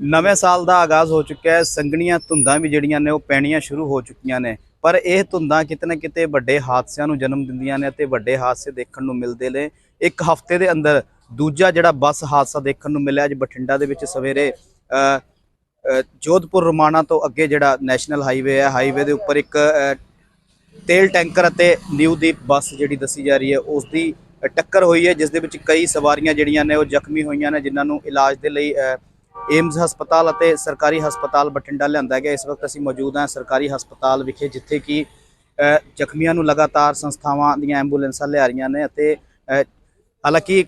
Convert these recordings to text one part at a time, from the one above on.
ਨਵੇਂ ਸਾਲ ਦਾ ਆਗਾਜ਼ ਹੋ ਚੁੱਕਿਆ ਹੈ। ਸੰਗਣੀਆਂ ਧੁੰਦਾਂ ਵੀ ਜਿਹੜੀਆਂ ਨੇ ਉਹ ਪੈਣੀਆਂ ਸ਼ੁਰੂ ਹੋ ਚੁੱਕੀਆਂ ਨੇ। ਪਰ ਇਹ ਧੁੰਦਾਂ ਕਿਤੇ ਨਾ ਕਿਤੇ ਵੱਡੇ ਹਾਦਸਿਆਂ ਨੂੰ ਜਨਮ ਦਿੰਦੀਆਂ ਨੇ ਅਤੇ ਵੱਡੇ ਹਾਦਸੇ ਦੇਖਣ ਨੂੰ ਮਿਲਦੇ ਨੇ। ਇੱਕ ਹਫ਼ਤੇ ਦੇ ਅੰਦਰ ਦੂਜਾ ਜਿਹੜਾ ਬੱਸ ਹਾਦਸਾ ਦੇਖਣ ਨੂੰ ਮਿਲਿਆ, ਅੱਜ ਬਠਿੰਡਾ ਦੇ ਵਿੱਚ ਸਵੇਰੇ ਜੋਧਪੁਰ ਰੋਮਾਣਾ ਤੋਂ ਅੱਗੇ ਜਿਹੜਾ ਨੈਸ਼ਨਲ ਹਾਈਵੇ ਹੈ, ਹਾਈਵੇ ਦੇ ਉੱਪਰ ਇੱਕ ਤੇਲ ਟੈਂਕਰ ਅਤੇ ਨਿਊਦੀਪ ਬੱਸ ਜਿਹੜੀ ਦੱਸੀ ਜਾ ਰਹੀ ਹੈ ਉਸ ਦੀ ਟੱਕਰ ਹੋਈ ਹੈ, ਜਿਸ ਦੇ ਵਿੱਚ ਕਈ ਸਵਾਰੀਆਂ ਜਿਹੜੀਆਂ ਨੇ ਉਹ ਜ਼ਖਮੀ ਹੋਈਆਂ ਨੇ, ਜਿਨ੍ਹਾਂ ਨੂੰ ਇਲਾਜ ਦੇ ਲਈ ਏਮਜ਼ ਹਸਪਤਾਲ ਅਤੇ ਸਰਕਾਰੀ ਹਸਪਤਾਲ ਬਠਿੰਡਾ ਲਿਆਂਦਾ ਗਿਆ। ਇਸ ਵਕਤ ਅਸੀਂ ਮੌਜੂਦ ਹਾਂ ਸਰਕਾਰੀ ਹਸਪਤਾਲ ਵਿਖੇ, ਜਿੱਥੇ ਕਿ ਜ਼ਖਮੀਆਂ ਨੂੰ ਲਗਾਤਾਰ ਸੰਸਥਾਵਾਂ ਦੀਆਂ ਐਂਬੂਲੈਂਸਾਂ ਲਿਆ ਰਹੀਆਂ ਨੇ ਅਤੇ ਹਾਲਾਂਕਿ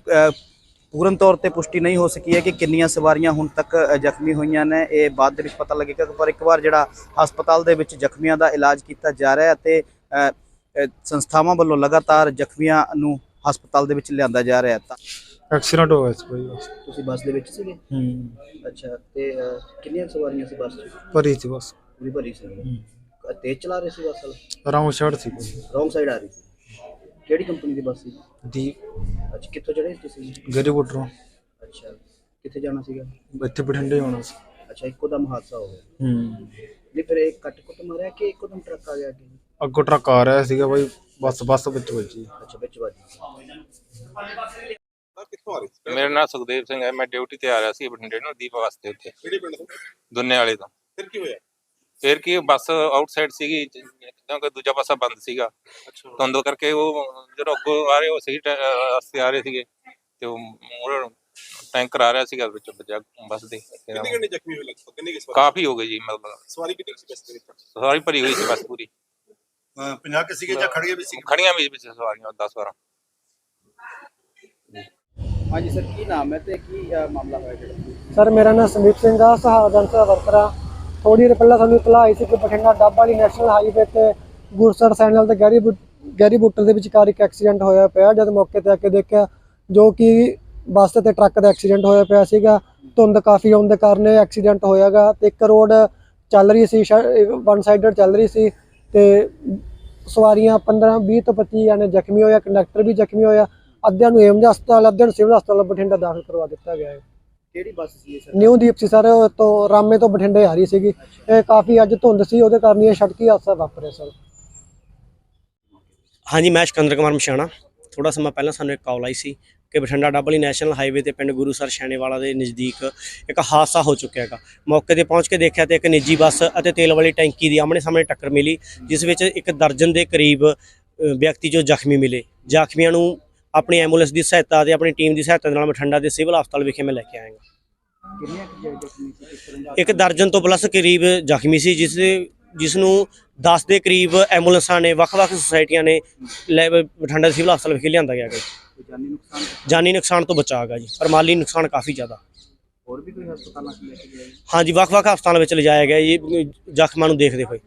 ਪੂਰਨ ਤੌਰ ਤੇ ਪੁਸ਼ਟੀ ਨਹੀਂ ਹੋ ਸਕੀ ਹੈ ਕਿ ਕਿੰਨੀਆਂ ਸਵਾਰੀਆਂ ਹੁਣ ਤੱਕ ਜ਼ਖਮੀ ਹੋਈਆਂ ਨੇ। ਇਹ ਬਾਅਦ ਦੇ ਵਿੱਚ ਪਤਾ ਲੱਗੇਗਾ ਪਰ ਇੱਕ ਵਾਰ ਜਿਹੜਾ ਹਸਪਤਾਲ ਦੇ ਵਿੱਚ ਜ਼ਖਮੀਆਂ ਦਾ ਇਲਾਜ ਕੀਤਾ ਜਾ ਰਿਹਾ ਅਤੇ ਸੰਸਥਾਵਾਂ ਵੱਲੋਂ ਲਗਾਤਾਰ ਜ਼ਖਮੀਆਂ ਨੂੰ ਹਸਪਤਾਲ ਦੇ ਵਿੱਚ ਲਿਆਂਦਾ ਜਾ ਰਿਹਾ ਹੈ। ਤਾਂ ਐਕਸੀਡੈਂਟ ਹੋ ਗਿਆ ਸੀ ਭਾਈ ਬਸ। ਤੁਸੀਂ ਬੱਸ ਦੇ ਵਿੱਚ ਸੀਗੇ? ਹੂੰ। ਅੱਛਾ ਤੇ ਕਿੰਨੀਆਂ ਸਵਾਰੀਆਂ ਸੀ ਬੱਸ 'ਚ? ਭਰੀ ਸੀ ਬਸ। ਪੂਰੀ ਭਰੀ ਸੀ। ਤੇਜ਼ ਚਲਾ ਰਹੇ ਸੀ ਬੱਸ ਵਾਲਾ? ਰੌਂਗ ਸਾਈਡ ਸੀ ਭਾਈ। ਰੋਂਗ ਸਾਈਡ ਆ ਰਹੀ ਸੀ। ਕਿਹੜੀ ਕੰਪਨੀ ਦੀ ਬੱਸ ਸੀ? ਦੀ ਅੱਛਾ ਕਿੱਥੋਂ ਚੜੇ ਸੀ ਤੁਸੀਂ? ਗਰੀ ਬੁੱਟਰੋਂ। ਅੱਛਾ ਕਿੱਥੇ ਜਾਣਾ ਸੀਗਾ? ਇੱਥੇ ਬਠਿੰਡੇ ਆਉਣਾ ਸੀ। ਅੱਛਾ ਇੱਕੋ ਦਮ ਹਾਦਸਾ ਹੋ ਗਿਆ। ਹੂੰ। ਨਹੀਂ ਫਿਰ ਇਹ ਕੱਟ ਕੁੱਟ ਮਾਰਿਆ ਕਿ ਇੱਕੋ ਦਮ ਟਰੱਕ ਆ ਗਿਆ ਅੱਗੇ? ਅੱਗੋਂ ਟਰੱਕ ਆ ਰਿਹਾ ਸੀਗਾ ਭਾਈ। ਬੱਸ ਬੱਸ ਵਿੱਚ ਵੱਜੀ। ਅੱਛਾ ਵਿੱਚ ਵੱਜ ਮੇਰਾ ਨਾਮ ਸੁਖਦੇਵ ਸਿੰਘ ਹੈ ਮੈਂ ਡਿਊਟੀ ਤੇ ਆ ਰਿਹਾ ਸੀ ਬਠਿੰਡੇ ਨੂੰ ਦੀਪ ਵਾਸਤੇ ਉੱਥੇ। ਕਿਹੜੇ ਪਿੰਡ ਤੋਂ? ਦੁੰਨੇ ਵਾਲੇ ਤੋਂ। ਫਿਰ ਕੀ ਹੋਇਆ? ਫਿਰ ਕੀ ਬੱਸ ਆਊਟਸਾਈਡ ਸੀਗੀ ਕਿਉਂਕਿ ਦੂਜਾ ਪਾਸਾ ਬੰਦ ਸੀਗਾ। ਧੁੰਦ ਕਰਕੇ ਉਹ ਜਦੋਂ ਅੱਗੋਂ ਆ ਰਹੇ ਉਹ ਸਹੀ ਰਸਤੇ ਆ ਰਹੇ ਸੀਗੇ ਤੇ ਉਹ ਮੂਹਰੇ ਟੈਂਕਰ ਆ ਰਿਹਾ ਸੀਗਾ ਵਿੱਚ ਵੱਜਾ ਬੱਸ ਦੇ। ਕਿੰਨੇ ਕਿੰਨੇ ਜ਼ਖਮੀ ਹੋਏ ਲਗਭਗ? ਕਿੰਨੇ ਕੀ ਸਵਾਰੀ? ਕਾਫੀ ਹੋ ਗਏ ਜੀ ਮਤਲਬ। ਸਵਾਰੀ ਕਿੰਨੀ ਕੁ ਸੀ ਬੱਸ ਦੇ ਵਿੱਚ? ਸਾਰੀ ਭਰੀ ਹੋਈ ਸੀ ਬੱਸ ਪੂਰੀ। 50 ਕਿ ਸੀਗੇ ਜਾਂ ਖੜੀਆਂ ਵੀ ਸੀ ਖੜੀਆਂ ਵੀ ਵਿੱਚ ਸਵਾਰੀਆਂ 10 12 ਹਾਂਜੀ ਸਰ, ਕੀ ਨਾਮ ਹੈ ਤੇ ਕੀ ਮਾਮਲਾ ਹੋਇਆ ਜਿਹੜਾ? ਸਰ, ਮੇਰਾ ਨਾਮ ਸੰਦੀਪ ਸਿੰਘ ਆ ਸਹਾਰਨਪੁਰ ਦਾ ਵਰਕਰ ਆ। ਥੋੜੀ ਦੇਰ ਪਹਿਲਾਂ ਸਾਨੂੰ ਇਤਲਾਹ ਆਈ ਸੀ ਕਿ ਬਠਿੰਡਾ ਡੱਬ ਵਾਲੀ ਨੈਸ਼ਨਲ ਹਾਈਵੇ ਤੇ ਗੁਰਸਰ ਸੈਨਲ ਤੇ ਗੈਰੀ ਬੁ- ਗੈਰੀ ਬੁੱਟਰ ਦੇ ਵਿਚਕਾਰ ਇੱਕ ਐਕਸੀਡੈਂਟ ਹੋਇਆ ਪਿਆ। ਜਦ ਮੌਕੇ ਤੇ ਆ ਕੇ ਦੇਖਿਆ, ਜੋ ਕਿ ਬੱਸ ਤੇ ਟਰੱਕ ਦਾ ਐਕਸੀਡੈਂਟ ਹੋਇਆ ਪਿਆ ਸੀਗਾ। ਧੁੰਦ ਕਾਫੀ ਆਉਣ ਦੇ ਕਾਰਨ ਇਹ ਐਕਸੀਡੈਂਟ ਹੋਇਆਗਾ ਤੇ ਇੱਕ ਰੋਡ ਚੱਲ ਰਹੀ ਸੀ ਵਨ ਸਾਈਡਡ ਚੱਲ ਰਹੀ ਸੀ ਤੇ ਸਵਾਰੀਆਂ 15 20 ਤੋਂ 25 ਜਾਨੇ ਜ਼ਖਮੀ ਹੋਇਆ ਕੰਡਕਟਰ ਵੀ ਜ਼ਖਮੀ ਹੋਇਆ ਅੱਧਿਆਂ ਨੂੰ ਏਮਜ ਹਸਪਤਾਲ ਅੱਧਿਆਂ ਨੂੰ ਸਿਵਲ ਹਸਪਤਾਲ ਬਠਿੰਡਾ ਦਾਖਲ ਕਰਵਾ ਦਿੱਤਾ ਗਿਆ ਹੈ। ਕਿਹੜੀ ਬੱਸ ਸੀ ਇਹ ਸਰ? ਨਿਊ ਦੀਪ ਸੀ ਸਰ ਉਹ ਤੋਂ ਰਾਮੇ ਤੋਂ ਬਠਿੰਡੇ ਆ ਰਹੀ ਸੀਗੀ। ਇਹ ਕਾਫੀ ਅੱਜ ਧੁੰਦ ਸੀ ਉਹਦੇ ਕਾਰਨ ਇਹ ਸੜਕੀ ਹਾਦਸਾ ਵਾਪਰਿਆ ਸਰ। ਹਾਂਜੀ ਮੈਂ ਸਿਕੰਦਰ ਕੁਮਾਰ ਮਸ਼ਾਣਾ। ਥੋੜਾ ਸਮਾਂ ਪਹਿਲਾਂ ਸਾਨੂੰ ਇੱਕ ਕਾਲ ਆਈ ਸੀ ਕਿ ਬਠਿੰਡਾ ਡੱਬਲੀ ਨੈਸ਼ਨਲ ਹਾਈਵੇ ਤੇ ਪਿੰਡ ਗੁਰੂਸਰ ਸ਼ੈਣੇਵਾਲਾ ਦੇ ਨਜ਼ਦੀਕ ਇੱਕ ਹਾਦਸਾ ਹੋ ਚੁੱਕਿਆ ਹੈਗਾ। ਮੌਕੇ ਤੇ ਪਹੁੰਚ ਕੇ ਦੇਖਿਆ ਤੇ ਇੱਕ ਨਿੱਜੀ ਬੱਸ ਅਤੇ ਤੇਲ ਵਾਲੀ ਟੈਂਕੀ ਦੀ ਆਮਣੇ ਸਾਹਮਣੇ ਟੱਕਰ ਮਿਲੀ ਜਿਸ ਵਿੱਚ ਇੱਕ ਦਰਜਨ ਦੇ ਕਰੀਬ ਵਿਅਕਤੀ ਜੋ ਜ਼ਖਮੀ ਮਿਲੇ। ਜ਼ਖਮੀਆਂ ਨੂੰ ਆਪਣੀ ਐਂਬੂਲੈਂਸ ਦੀ ਸਹਾਇਤਾ ਤੇ ਆਪਣੀ ਟੀਮ ਦੀ ਸਹਾਇਤਾ ਨਾਲ ਬਠਿੰਡਾ ਦੇ ਸਿਵਲ ਹਸਪਤਾਲ ਵਿਖੇ ਮੈਂ ਲੈ ਕੇ ਆਇਆ ਹਾਂ ਕਿੰਨੀਆਂ ਕੁ ਜ- ਜ਼ਖਮੀ ਸੀ ਕਿਸ ਤਰ੍ਹਾਂ ਦਾ ਇੱਕ ਦਰਜਨ ਤੋਂ ਪਲੱਸ ਕਰੀਬ ਜ਼ਖਮੀ ਸੀ ਜਿਸ ਜਿਸ ਨੂੰ 10 ਦੇ ਕਰੀਬ ਐਂਬੂਲੈਂਸਾਂ ਨੇ ਵੱਖ-ਵੱਖ ਸੁਸਾਇਟੀਆਂ ਨੇ ਬਠਿੰਡਾ ਸਿਵਲ ਹਸਪਤਾਲ ਵਿਖੇ ਲਿਆਂਦਾ ਗਿਆ ਕੋਈ ਜਾਨੀ ਨੁਕਸਾਨ ਤੋਂ ਬਚਾ ਗਾ ਜੀ ਪਰ ਮਾਲੀ ਨੁਕਸਾਨ ਕਾਫੀ ਜ਼ਿਆਦਾ। ਹੋਰ ਵੀ ਕੋਈ ਹਸਪਤਾਲਾਂ 'ਚ ਲੈ ਕੇ ਗਏ? ਹਾਂਜੀ ਵੱਖ-ਵੱਖ ਹਸਪਤਾਲਾਂ ਵਿੱਚ ਲਿਜਾਇਆ ਗਿਆ ਜੀ ਜ਼ਖਮਾਂ ਨੂੰ ਦੇਖਦੇ ਹੋਏ।